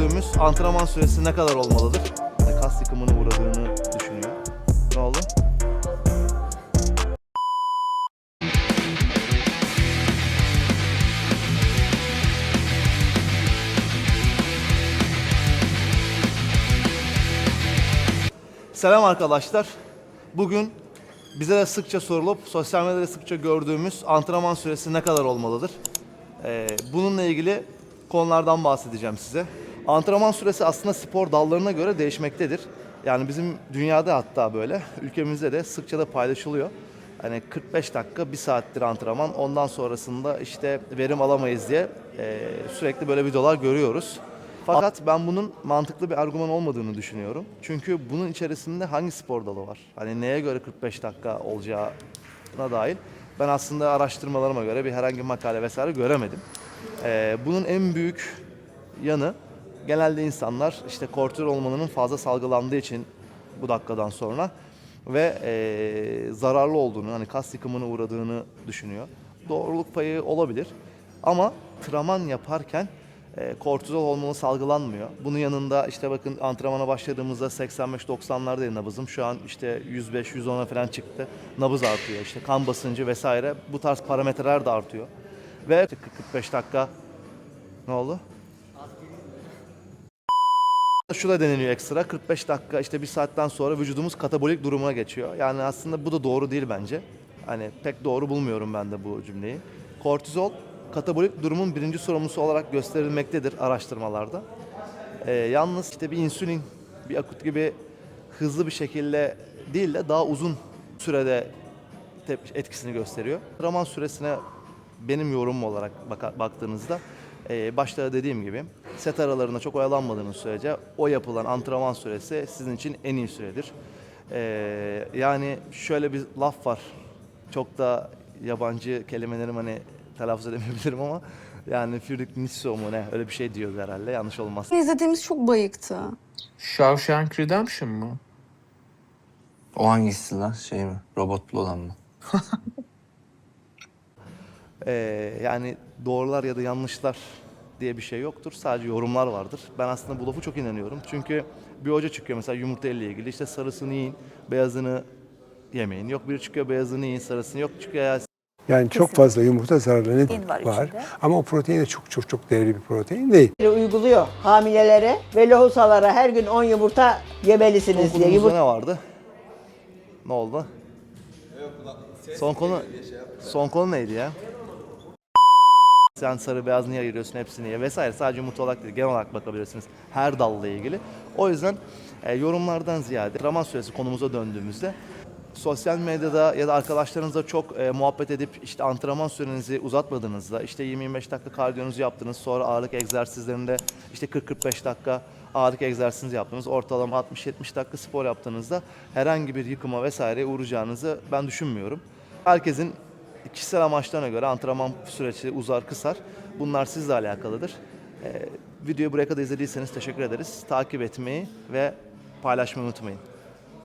gördüğümüz antrenman süresi ne kadar olmalıdır? Yani kas yıkımına uğradığını düşünüyor. Ne oldu? Selam arkadaşlar. Bugün bize de sıkça sorulup sosyal medyada sıkça gördüğümüz antrenman süresi ne kadar olmalıdır? Ee, bununla ilgili konulardan bahsedeceğim size. Antrenman süresi aslında spor dallarına göre değişmektedir. Yani bizim dünyada hatta böyle, ülkemizde de sıkça da paylaşılıyor. Hani 45 dakika, 1 saattir antrenman, ondan sonrasında işte verim alamayız diye e, sürekli böyle videolar görüyoruz. Fakat ben bunun mantıklı bir argüman olmadığını düşünüyorum. Çünkü bunun içerisinde hangi spor dalı var? Hani neye göre 45 dakika olacağına dair ben aslında araştırmalarıma göre bir herhangi makale vesaire göremedim. Ee, bunun en büyük yanı genelde insanlar işte kortizol hormonunun fazla salgılandığı için bu dakikadan sonra ve eee, zararlı olduğunu hani kas yıkımına uğradığını düşünüyor. Doğruluk payı olabilir ama traman yaparken e, kortizol hormonu salgılanmıyor. Bunun yanında işte bakın antrenmana başladığımızda 85-90'lardaydı nabızım. Şu an işte 105-110'a falan çıktı. Nabız artıyor işte kan basıncı vesaire. Bu tarz parametreler de artıyor. Ve 40-45 dakika ne oldu? Şu da deniliyor ekstra 45 dakika işte bir saatten sonra vücudumuz katabolik durumuna geçiyor. Yani aslında bu da doğru değil bence. Hani pek doğru bulmuyorum ben de bu cümleyi. Kortizol katabolik durumun birinci sorumlusu olarak gösterilmektedir araştırmalarda. Ee, yalnız işte bir insülin, bir akut gibi hızlı bir şekilde değil de daha uzun sürede etkisini gösteriyor. Antrenman süresine benim yorumum olarak baka- baktığınızda e, başta dediğim gibi set aralarında çok oyalanmadığınız sürece o yapılan antrenman süresi sizin için en iyi süredir. E, yani şöyle bir laf var. Çok da yabancı kelimelerim hani telaffuz edemeyebilirim ama yani Führer Nisso mu ne öyle bir şey diyor herhalde yanlış olmaz. İzlediğimiz çok bayıktı. Shawshank Redemption mı? O hangisi lan? Şey mi? Robotlu olan mı? Ee, yani doğrular ya da yanlışlar diye bir şey yoktur. Sadece yorumlar vardır. Ben aslında bu lafa çok inanıyorum. Çünkü bir hoca çıkıyor mesela yumurta ile ilgili. işte sarısını yiyin, beyazını yemeyin. Yok biri çıkıyor beyazını yiyin, sarısını yok çıkıyor ya Yani çok fazla yumurta zararlı Protein var var. içinde. Ama o protein de çok çok çok değerli bir protein değil. uyguluyor hamilelere ve lohusalara her gün 10 yumurta yemelisiniz diye. Yumurta ne vardı? Ne oldu? Son konu son konu neydi ya? Sen sarı beyaz niye ayırıyorsun hepsini ye vesaire sadece yumurta olarak değil genel olarak bakabilirsiniz her dalla ilgili. O yüzden e, yorumlardan ziyade antrenman süresi konumuza döndüğümüzde sosyal medyada ya da arkadaşlarınızla çok e, muhabbet edip işte antrenman sürenizi uzatmadığınızda işte 20-25 dakika kardiyonuzu yaptınız sonra ağırlık egzersizlerinde işte 40-45 dakika ağırlık egzersizi yaptınız ortalama 60-70 dakika spor yaptığınızda herhangi bir yıkıma vesaire uğrayacağınızı ben düşünmüyorum. Herkesin kişisel amaçlarına göre antrenman süreci uzar kısar. Bunlar sizle alakalıdır. E, videoyu buraya kadar izlediyseniz teşekkür ederiz. Takip etmeyi ve paylaşmayı unutmayın.